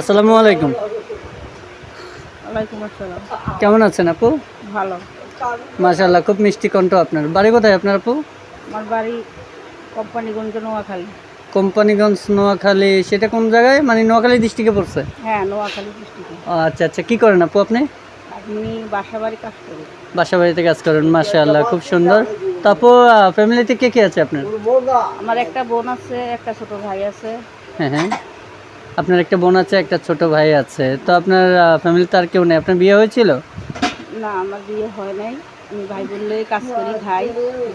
আসসালামু আলাইকুম। ওয়ালাইকুম আসসালাম। কেমন আছেন আপু? ভালো। মাশাল্লাহ খুব মিষ্টি কণ্ঠ আপনার। বাড়ি কোথায় আপনার আপু? আমার বাড়ি কোম্পানিগঞ্জ নোয়াখালী। কোম্পানিগঞ্জ নোয়াখালী সেটা কোন জায়গায়? মানে নোয়াখালী ডিস্ট্রিক্টে পড়ছে? হ্যাঁ নোয়াখালী ডিস্ট্রিক্টে। আচ্ছা আচ্ছা কি করেন আপু আপনি? আপনি বাসা বাড়ি কাজ করি বাসা বাড়িতে কাজ করেন মাশাআল্লাহ খুব সুন্দর। তো আপু ফ্যামিলিতে কে কে আছে আপনার? আমার একটা বোন আছে একটা ছোট ভাই আছে। হ্যাঁ হ্যাঁ। আপনার একটা বোন আছে একটা ছোট ভাই আছে। তো আপনার ফ্যামিলিতে আর কেউ নেই। আপনার বিয়ে হয়েছিল? না আমার বিয়ে হয় নাই। আমি ভাই বোনলে কাজ করি ভাই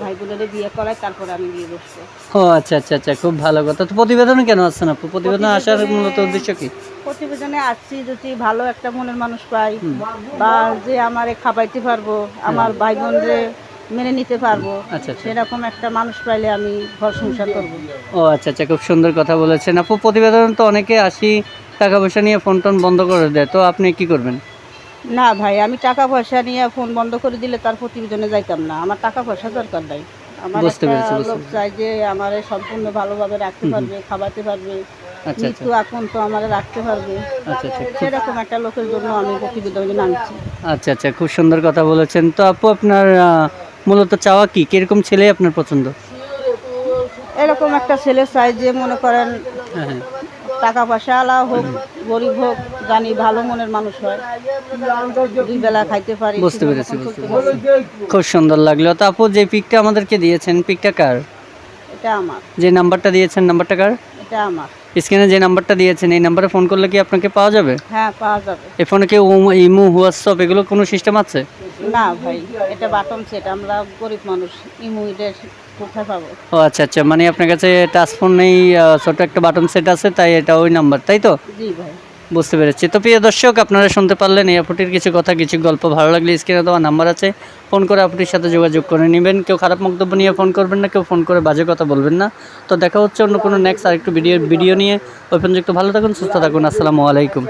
ভাই বোনেরে বিয়ে করাই তারপর আমি বিয়ে বসবো। ও আচ্ছা আচ্ছা আচ্ছা খুব ভালো কথা। তো প্রতিবেদনে কেন আসছেন আপু? প্রতিবেদন আসার মূলত উদ্দেশ্য কি? প্রতিবেদনে আসছি যদি ভালো একটা মনের মানুষ পাই। বা যে আমারে খাবাইতে পারব আমার ভাই বোনরে মেনে নিতে পারব। আচ্ছা আচ্ছা। সেরকম একটা মানুষ পাইলে আমি ঘর সংসার করব। ও আচ্ছা আচ্ছা খুব সুন্দর কথা বলেছেন। আপু প্রতিবেদন তো অনেকে আসি টাকা পয়সা নিয়ে ফোন টোন বন্ধ করে দেয়। তো আপনি কি করবেন? না ভাই আমি টাকা পয়সা নিয়ে ফোন বন্ধ করে দিলে তার প্রতিবেদনে যাইতাম না। আমার টাকা পয়সা দরকার নাই। আমার একটা লোক চাই যে আমার সম্পূর্ণ ভালোভাবে রাখতে পারবে খাওয়াতে পারবে আচ্ছা মৃত্যু এখন তো রাখতে পারবে। আচ্ছা আচ্ছা সেরকম একটা লোকের জন্য আমি প্রতিবেদনে নামছি। আচ্ছা আচ্ছা খুব সুন্দর কথা বলেছেন। তো আপু আপনার মূলত চাওয়া কি? কীরকম ছেলে আপনার পছন্দ? এরকম একটা ছেলে চাই যে মনে করেন হ্যাঁ হ্যাঁ। টাকা পয়সা আলা হোক গরিব হোক জানি ভালো মনের মানুষ হয়। দুই বেলা খাইতে পারি বুঝতে পেরেছি, বুঝতে খুব সুন্দর লাগল। তো আপু যে পিকটা আমাদেরকে দিয়েছেন পিকটা কার? এটা আমার। যে নাম্বারটা দিয়েছেন নাম্বারটা কার? এটা আমার। স্ক্রিনে যে নাম্বারটা দিয়েছেন এই নাম্বারে ফোন করলে কি আপনাকে পাওয়া যাবে? হ্যাঁ পাওয়া যাবে। এই ফোনে কি ইমো হোয়াটসঅ্যাপ এগুলো কোনো সিস্টেম আছে? না ভাই এটা বাটন সেট আমরা গরিব মানুষ ইমুইডের কোথায় পাবো? ও আচ্ছা আচ্ছা মানে আপনার কাছে টাচ ফোন নেই আহ, ছোট একটা বাটন সেট আছে তাই এটা ওই নাম্বার তাই তো? জি ভাই। বুঝতে পেরেছি। তো প্রিয় দর্শক আপনারা শুনতে পারলেন এই আপুটির কিছু কথা কিছু গল্প ভালো লাগলে স্ক্রিনে দেওয়া নাম্বার আছে। ফোন করে আপুটির সাথে যোগাযোগ করে নেবেন। কেউ খারাপ বক্তব্য নিয়ে ফোন করবেন না কেউ ফোন করে বাজে কথা বলবেন না। তো দেখা হচ্ছে অন্য কোনো নেক্সট আরেকটু ভিডিও ভিডিও নিয়ে। ওই পর্যন্ত ভালো থাকুন সুস্থ থাকুন। আসসালামু আলাইকুম।